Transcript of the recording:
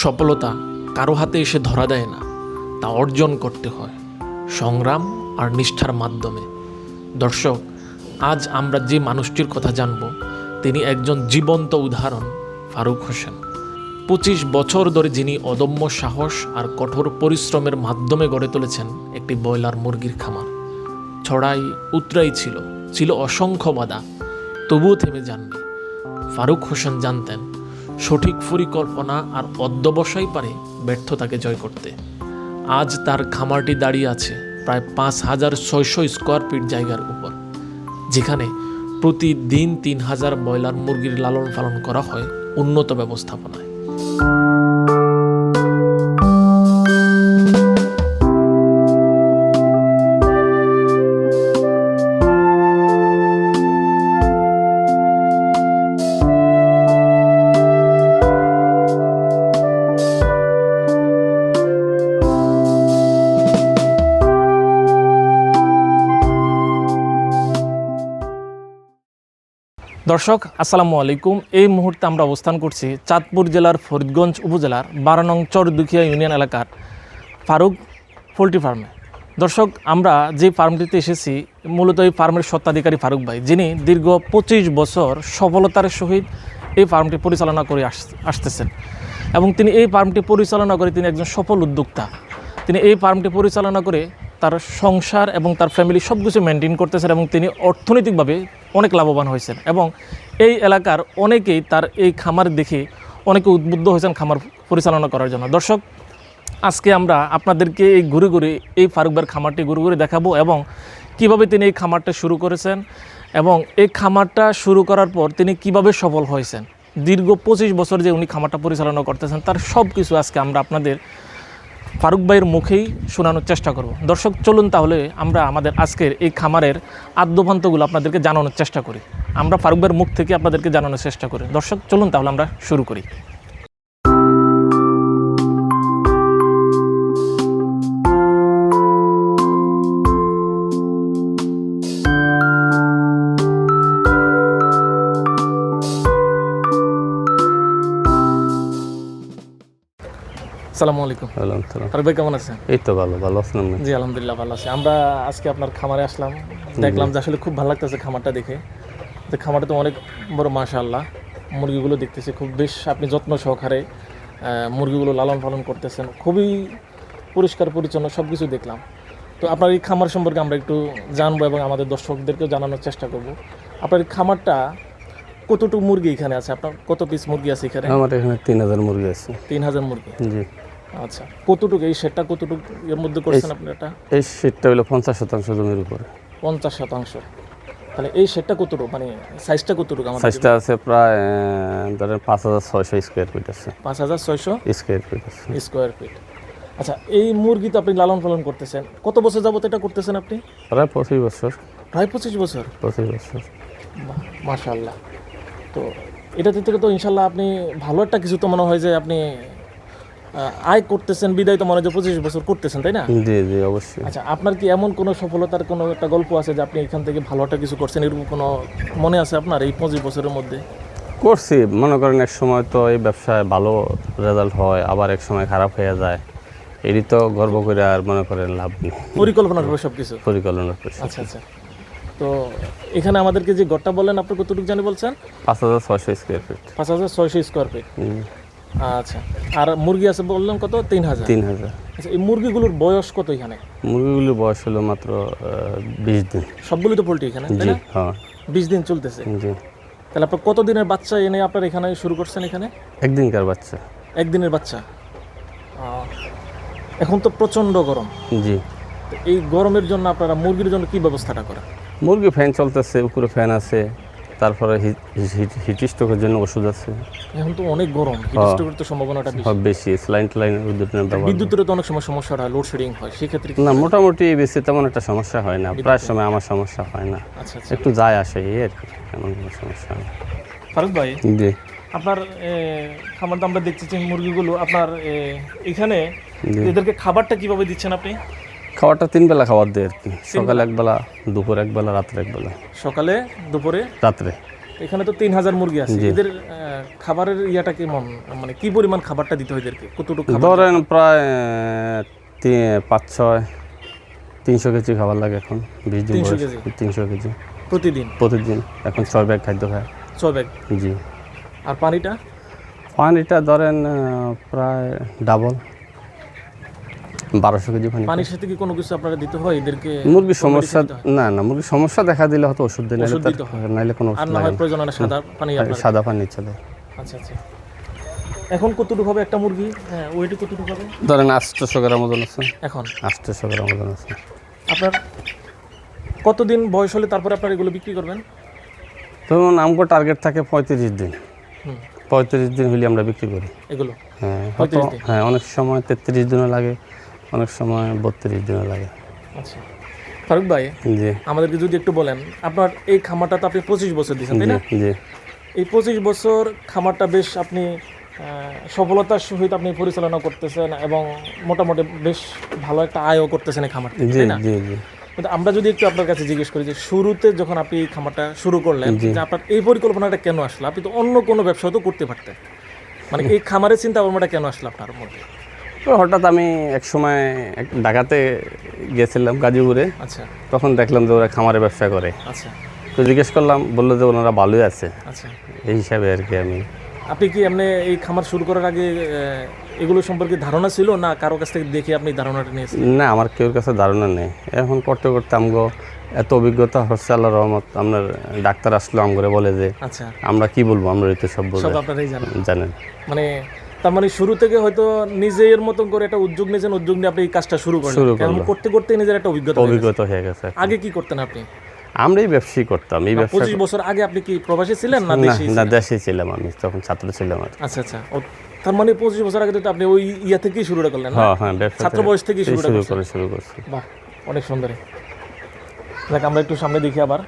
সফলতা কারও হাতে এসে ধরা দেয় না, তা অর্জন করতে হয়। সংগ্রাম আর নিষ্ঠার মাধ্যমে। দর্শক, আজ আমরা যে মানুষটির কথা জানব, তিনি একজন জীবন্ত উদাহরণ, ফারুক হোসেন। পঁচিশ বছর ধরে যিনি অদম্য সাহস আর কঠোর পরিশ্রমের মাধ্যমে গড়ে তুলেছেন একটি ব্রয়লার মুরগির খামার। ছড়াই উতরাই ছিল ছিল অসংখ্য বাধা, তবুও থেমে যাননি। ফারুক হোসেন জানতেন সঠিক পরিকল্পনা আর অধ্যবসায় পারে ব্যর্থতাকে জয় করতে। আজ তার খামারটি দাঁড়িয়ে আছে প্রায় পাঁচ হাজার ছয়শো স্কোয়ার ফিট জায়গার উপর, যেখানে প্রতিদিন তিন হাজার ব্রয়লার মুরগির লালন পালন করা হয় উন্নত ব্যবস্থাপনায়। দর্শক, আসসালামু আলাইকুম। এই মুহূর্তে আমরা অবস্থান করছি চাঁদপুর জেলার ফরিদগঞ্জ উপজেলার বারো নং চরদুখিয়া ইউনিয়ন এলাকার ফারুক পোলট্রি ফার্মে। দর্শক, আমরা যে ফার্মটিতে এসেছি, মূলত এই ফার্মের স্বত্বাধিকারী ফারুক ভাই, যিনি দীর্ঘ পঁচিশ বছর সফলতার সহিত এই ফার্মটি পরিচালনা করে আস- আসতেছেন এবং তিনি এই ফার্মটি পরিচালনা করে তিনি একজন সফল উদ্যোক্তা। তিনি এই ফার্মটি পরিচালনা করে তার সংসার এবং তার ফ্যামিলি সব কিছু মেনটেন করতেছেন এবং তিনি অর্থনৈতিকভাবে অনেক লাভবান হয়েছেন এবং এই এলাকার অনেকেই তার এই খামার দেখে অনেকে উদ্বুদ্ধ হয়েছেন খামার পরিচালনা করার জন্য। দর্শক, আজকে আমরা আপনাদেরকে এই ঘুরে ঘুরে এই ফারুকবার খামারটি ঘুরে ঘুরে দেখাবো এবং কীভাবে তিনি এই খামারটা শুরু করেছেন এবং এই খামারটা শুরু করার পর তিনি কীভাবে সফল হয়েছেন। দীর্ঘ পঁচিশ বছর যে উনি খামারটা পরিচালনা করতেছেন, তার সব কিছু আজকে আমরা আপনাদের ফারুক ভাইয়ের মুখেই শোনানোর চেষ্টা করব। দর্শক, চলুন তাহলে আমরা আমাদের আজকের এই খামারের আদ্যভান্তগুলো আপনাদেরকে জানানোর চেষ্টা করি। আমরা ফারুক ভাইয়ের মুখ থেকে আপনাদেরকে জানানোর চেষ্টা করি। দর্শক, চলুন তাহলে আমরা শুরু করি। আসসালামু আলাইকুম। ফারুক ভাই কেমন আছেন? এই তো ভালো ভালো আছেন জি আলহামদুলিল্লাহ ভালো আছি। আমরা আজকে আপনার খামারে আসলাম। দেখলাম যে আসলে খুব ভালো লাগতেছে খামারটা দেখে। তো খামারটা তো অনেক বড় মাশাআল্লাহ। মুরগিগুলো দেখতেছি খুব বেশ আপনি যত্ন সহকারে মুরগিগুলো লালন পালন করতেছেন। খুবই পরিষ্কার পরিচ্ছন্ন সব কিছু দেখলাম। তো আপনার এই খামার সম্পর্কে আমরা একটু জানব এবং আমাদের দর্শকদেরকেও জানানোর চেষ্টা করব। আপনার এই খামারটা কতটুকু মুরগি এখানে আছে? আপনার কত পিস মুরগি আছে এখানে? আমার এখানে তিন হাজার মুরগি আছে। তিন হাজার মুরগি? জি। আচ্ছা কতটুকু এই সেটটা কতটুকু এর মধ্যে করছেন আপনি এটা? এই শীতটা হলো পঞ্চাশ শতাংশ জমির উপরে। পঞ্চাশ শতাংশ। তাহলে এই শেডটা কতটুকু মানে সাইজটা কতটুকু আমাদের সাইজটা আছে প্রায় ধরেন পাঁচ হাজার ছয়শো স্কোয়ার ফিট আছে। পাঁচ হাজার ছয়শো স্কোয়ার ফিট আছে। স্কোয়ার ফিট আচ্ছা এই মুরগি তো আপনি লালন পালন করতেছেন। কত বছর যাবত এটা করতেছেন আপনি? প্রায় পঁচিশ বছর। প্রায় পঁচিশ বছর? পঁচিশ বছর। মাশাল্লাহ তো এটাতে থেকে তো ইনশাল্লাহ আপনি ভালো একটা কিছু তো মনে হয় যে আপনি আয় করতেছেন বিদায় তো মনে হয় যে পঁচিশ বছর করতেছেন তাই না? জি জি অবশ্যই। আচ্ছা আপনার কি এমন কোনো সফলতার কোনো একটা গল্প আছে যে আপনি এখান থেকে ভালো একটা কিছু করছেন? এরকম কোনো মনে আছে আপনার এই পঁচিশ বছরের মধ্যে? করছি। মনে করেন এক সময় তো এই ব্যবসায় ভালো রেজাল্ট হয় আবার এক সময় খারাপ হয়ে যায়। এটি তো গর্ব করে আর মনে করেন লাভ নেই। পরিকল্পনা করবে সব কিছু পরিকল্পনা করছি আচ্ছা আচ্ছা। তো এখানে আমাদেরকে যে ঘরটা বললেন আপনি কতটুকু জানি বলছেন? পাঁচ হাজার ছয়শো স্কোয়ার ফিট পাঁচ হাজার ছয়শো স্কোয়ার ফিট আচ্ছা। আর মুরগি আছে বললেন কত? তিন হাজার। তিন হাজার। আচ্ছা এই মুরগিগুলোর বয়স কত এখানে? মুরগিগুলির বয়স হলো মাত্র বিশ দিন। সবগুলি তো পোলট্রি এখানে জি হ্যাঁ। বিশ দিন চলতেছে। জি। তাহলে আপনার কত দিনের বাচ্চা এনে আপনার এখানে শুরু করছেন এখানে? একদিনকার বাচ্চা। একদিনের বাচ্চা। এখন তো প্রচণ্ড গরম। জি। এই গরমের জন্য আপনারা মুরগির জন্য কি ব্যবস্থাটা করেন? মুরগি ফ্যান চলতেছে উপরে ফ্যান আছে তারপরে হিট স্ট্রোকের জন্য ওষুধ আছে। এখন তো অনেক গরম হিটস্ট্রোকের তো সম্ভাবনাটা বেশি। বেশি স্লাইন ট্লাইন বিদ্যুৎ বিদ্যুতের তো অনেক সময় সমস্যা হয় লোডশেডিং হয় সেক্ষেত্রে না মোটামুটি বেশি তেমন একটা সমস্যা হয় না প্রায় সময় আমার সমস্যা হয় না। আচ্ছা আচ্ছা। একটু যায় আসে এই আর কি এমন কোনো সমস্যা হয় ফারুক ভাই জি। আপনার এ, খাবার তো আমরা দেখতেছি মুরগিগুলো আপনার এখানে এদেরকে খাবারটা কীভাবে দিচ্ছেন আপনি? খাবারটা তিন বেলা খাবার দেয় আর কি। সকালে একবেলা দুপুর একবেলা রাত্রে একবেলা। সকালে দুপুরে? রাত্রে। এখানে তো তিন হাজার মুরগি আছে। এদের খাবারের ইয়াটা কেমন? মানে কি পরিমাণ খাবারটা দিতে হয় এদেরকে? কতটুকু খাবার ধরেন প্রায় পাঁচ ছয় তিনশো কেজি খাবার লাগে এখন। বিশ দিন 300 বয়স কেজি? তিনশো কেজি। প্রতিদিন? প্রতিদিন। এখন ছয় ব্যাগ খাদ্য খায়। ছয় ব্যাগ? জি। আর পানিটা? পানিটা ধরেন প্রায় ডাবল বারোশো কেজি পানি পানির সাথে কি কোনো কিছু আপনারা দিতে হয়? এদেরকে মুরগির সমস্যা হয়? না না মুরগির সমস্যা দেখা দিলে হয়তো ওষুধ দিলে ওষুধ দিতে হয়। নাইলে কোনো ওষুধ লাগে প্রয়োজন সাদা পানি আপনারা সাদা পানি চলে। আচ্ছা আচ্ছা। এখন কতটুকু হবে একটা মুরগি? হ্যাঁ ওয়েটে কতটুকু হবে ধরেন আটশোশো গ্রাম ওজন আছে। এখন? আটশোশো গ্রাম ওজন আছে। আপনার কতদিন বয়স হলে তারপরে আপনার এগুলো বিক্রি করবেন? ধরুন আমগো টার্গেট থাকে পঁয়ত্রিশ দিন। পঁয়ত্রিশ দিন হলে আমরা বিক্রি করি। এগুলো? হ্যাঁ হয়তো হ্যাঁ অনেক সময় তেত্রিশ দিনও লাগে। অনেক সময় বত্রিশ দিনও লাগে। আচ্ছা। ফারুক ভাই জি। আমাদেরকে যদি একটু বলেন আপনার এই খামারটা তো আপনি পঁচিশ বছর দিয়েছেন তাই না? জি এই পঁচিশ বছর খামারটা বেশ আপনি সফলতার সহিত আপনি পরিচালনা করতেছেন এবং মোটামুটি বেশ ভালো একটা আয়ও করতেছেন এই খামারটা জি না? জি জি। কিন্তু আমরা যদি একটু আপনার কাছে জিজ্ঞেস করি যে শুরুতে যখন আপনি এই খামারটা শুরু করলেন যে আপনার এই পরিকল্পনাটা কেন আসলো? আপনি তো অন্য কোনো ব্যবসা তো করতে পারতেন। মানে এই খামারের চিন্তা ভাবনাটা কেন আসলো আপনার মধ্যে? হঠাৎ আমি এক সময় এক ঢাকাতে গেছিলাম গাজীপুরে। আচ্ছা। তখন দেখলাম যে ওরা খামারে ব্যবসা করে। আচ্ছা। তো জিজ্ঞেস করলাম বলল যে ওনারা ভালোই আছে। আচ্ছা। এই হিসাবে আর কি আমি। আপনি কি আপনি এই খামার শুরু করার আগে এগুলো সম্পর্কে ধারণা ছিল না কারও কাছ থেকে দেখে আপনি ধারণাটা নিয়েছেন? না আমার কেউর কাছে ধারণা নেই। এখন করতে করতে আমগো এত অভিজ্ঞতা হচ্ছে আল্লাহ রহমত আপনার ডাক্তার আসলো আমগরে বলে যে আচ্ছা। আমরা কি বলব আমরা তো সব বলে সব আপনারাই জানেন। জানেন। মানে তার মানে শুরু থেকে হয়তো নিজের মতন করে একটা উদ্যোগ নিয়েছেন উদ্যোগ নিয়ে আপনি এই কাজটা শুরু কারণ করতে করতে নিজের একটা অভিজ্ঞতা অভিজ্ঞতা হয়ে গেছে। আগে কি করতেন আপনি? আমরাই ব্যবসায়ী করতাম এই ব্যবসা পঁচিশ বছর আগে আপনি কি প্রবাসী ছিলেন না না দেশে ছিলাম আমি তখন ছাত্র ছিলাম আচ্ছা আচ্ছা। তার মানে পঁচিশ বছর আগে তো আপনি ওই ইয়া থেকেই শুরু করলেন হ্যাঁ হ্যাঁ ছাত্র বয়স থেকেই শুরু করে শুরু করছি। বাহ অনেক সুন্দর। দেখ আমরা একটু সামনে দেখি আবার।